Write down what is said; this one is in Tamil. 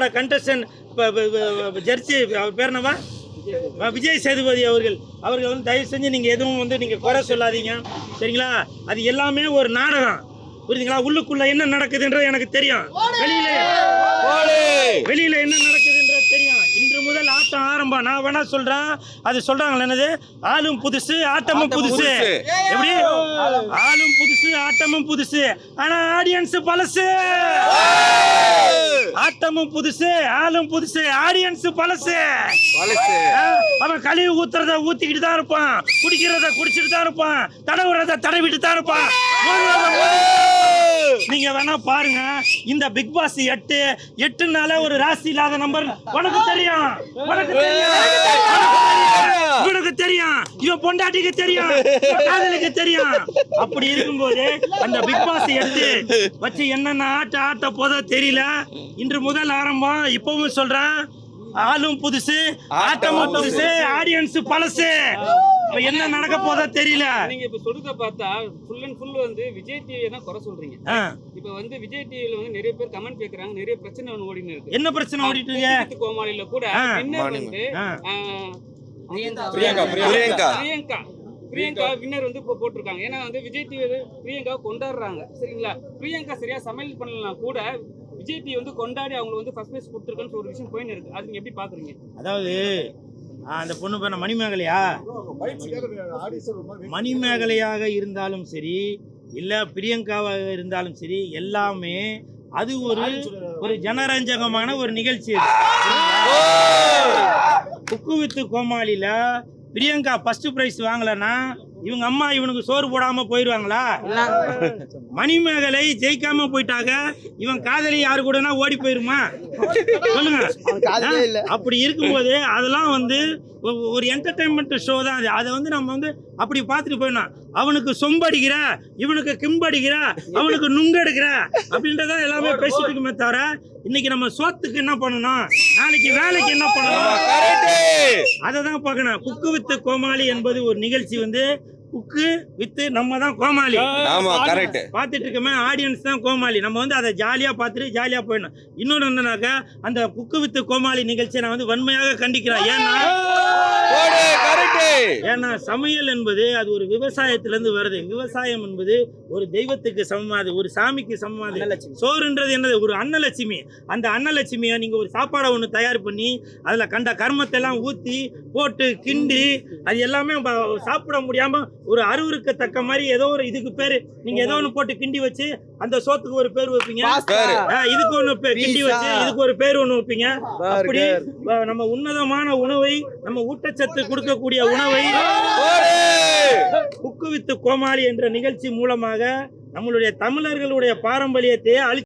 நம்மளோட கண்டஸ்டன் ஜெர்சி அவர் பேர் என்னவா? விஜய் சேதுபதி அவர்கள். அவர்கள் வந்து தயவு செஞ்சு நீங்கள் எதுவும் வந்து நீங்கள் குறை சொல்லாதீங்க. சரிங்களா? அது எல்லாமே ஒரு நாடகம். புரியுதுங்களா? உள்ளுக்குள்ள என்ன நடக்குதுன்றது எனக்கு தெரியும். வெளியில வெளியில என்ன நடக்குதுன்றது தெரியும். இன்று முதல் ஆட்டம் ஆரம்பம். நான் வேணா சொல்றேன். அது சொல்றாங்களே என்னது? ஆளும் புதுசு ஆட்டமும் புதுசு. எப்படி? ஆளும் புதுசு ஆட்டமும் புதுசு. ஆனா ஆடியன்ஸ் பழசு. ஆட்டமும் புதுசு ஆளும் புதுசு ஆடியன்ஸ் பழசு. அவன் கழிவு ஊத்துறத ஊத்திக்கிட்டு தான் இருப்பான். குடிக்கிறத குடிச்சிட்டு தான் இருப்பான். தடவுறத தடவிட்டு தான் இருப்பான். நீங்க வேணா பாருங்க. இந்த பிக் பாஸ் எட்டு எட்டுனால ஒரு ராசி இல்லாத நம்பர் உனக்கு தெரியும். உனக்கு தெரியும். உனக்கு தெரியும். இவன் பொண்டாட்டிக்கு தெரியும். காதலுக்கு தெரியும். அப்படி இருக்கும்போது அந்த பிக் பாஸ் எட்டு வச்சு என்னென்ன ஆட்ட ஆட்ட போதோ தெரியல. இன்று முதல் ஆரம்பம் இப்பவும் சொல்றேன். ஆளும் புதுசு ஆட்டமும் புதுசு ஆடியன்ஸ் பழசு. இப்ப என்ன நடக்க போதோ தெரியல. நீங்க இப்ப சொல்றத பார்த்தா ஃபுல் அண்ட் ஃபுல் வந்து விஜய் டிவியை தான் குறை சொல்றீங்க. இப்ப வந்து விஜய் டிவில வந்து நிறைய பேர் கமெண்ட் கேக்குறாங்க நிறைய பிரச்சனை ஓடின்னு இருக்கு. என்ன பிரச்சனை ஓடிட்டு இருக்கு? கோமாளில கூட. வின்னர் வந்து பிரியங்கா, பிரியங்கா பிரியங்கா. பிரியங்கா. வின்னர் வந்து இப்போ போட்டிருக்காங்க. ஏன்னா வந்து விஜய் டிவி பிரியங்கா கொண்டாடுறாங்க. சரிங்களா? பிரியங்கா சரியா சமையல் பண்ணலாம் கூட விஜய் டிவி வந்து கொண்டாடி அவங்க வந்து ஃபர்ஸ்ட் பிளேஸ் கொடுத்துருக்கான்னு ஒரு விஷயம் போயின்னு இருக்கு. அது நீங்க எப்படி பாக்குறீங்க? அதாவது அந்த பொண்ணு பேர் மணிமேகலையா? மணிமேகலையாக இருந்தாலும் சரி இல்ல பிரியங்காவாக இருந்தாலும் சரி எல்லாமே அது ஒரு ஒரு ஜனரஞ்சகமான ஒரு நிகழ்ச்சி. குக்கு வித்து கோமாளியில பிரியங்கா ஃபர்ஸ்ட் பிரைஸ் வாங்கலன்னா இவங்க அம்மா இவனுக்கு சோறு போடாம போயிடுவாங்களா? மணிமேகலை ஜெயிக்காம போயிட்டாங்க இவன் காதலி யாரு கூடனா ஓடி போயிருமா? சொல்லுங்க? அப்படி இருக்கும்போது அதெல்லாம் வந்து ஒரு என்டர்டைன்மெண்ட் ஷோ தான் அது. அதை வந்து நம்ம வந்து அப்படி பார்த்துட்டு போயிடணும். அவனுக்கு சொம்படிக்கிற இவனுக்கு கிம்படிக்கிற அவனுக்கு நுங்கெடுக்கிற அப்படின்றத எல்லாமே பேசிட்டு இருக்குமே தவிர இன்னைக்கு நம்ம சோத்துக்கு என்ன பண்ணணும்? நாளைக்கு வேலைக்கு என்ன பண்ணணும்? அதை தான் பார்க்கணும். குக்கு வித்து கோமாளி என்பது ஒரு நிகழ்ச்சி வந்து குக்கு வித்து நம்ம தான் கோமாளி ஆமா கரெக்ட் பார்த்துட்டு இருக்கமே ஆடியன்ஸ் தான் கோமாளி. நம்ம வந்து அதை ஜாலியாக பார்த்துட்டு ஜாலியாக போயிடணும். இன்னொன்று என்னன்னாக்கா அந்த குக்கு வித்து கோமாளி நிகழ்ச்சியை நான் வந்து வன்மையாக கண்டிக்கிறேன். ஏன்னா கரெக்ட் ஏன்னா சமையல் என்பது அது ஒரு விவசாயத்திலேருந்து வருது. விவசாயம் என்பது ஒரு தெய்வத்துக்கு சமமாது ஒரு சாமிக்கு சமமாது சோறுன்றது என்னது? ஒரு அன்னலட்சுமி. அந்த அன்னலட்சுமியை நீங்கள் ஒரு சாப்பாடை ஒன்று தயார் பண்ணி அதில் கண்ட கர்மத்தை எல்லாம் ஊற்றி போட்டு கிண்டி அது எல்லாமே சாப்பிட முடியாமல் ஒரு அருவருக்கத்தக்க மாதிரி ஏதோ ஒரு இதுக்கு பேர். நீங்கள் ஏதோ ஒன்று போட்டு கிண்டி வச்சு அந்த சோத்துக்கு ஒரு பேர் வைப்பீங்க. இதுக்கு ஒன்று கிண்டி வச்சு இதுக்கு ஒரு பேர் ஒன்று வைப்பீங்க. அப்படி நம்ம உன்னதமான உணவை நம்ம ஊட்டச்சத்து கொடுக்கக்கூடிய உணவை குக்கு வித்து கோமாளி என்ற நிகழ்ச்சி மூலமாக நம்மளுடைய தமிழர்களுடைய பாரம்பரியத்தை அழி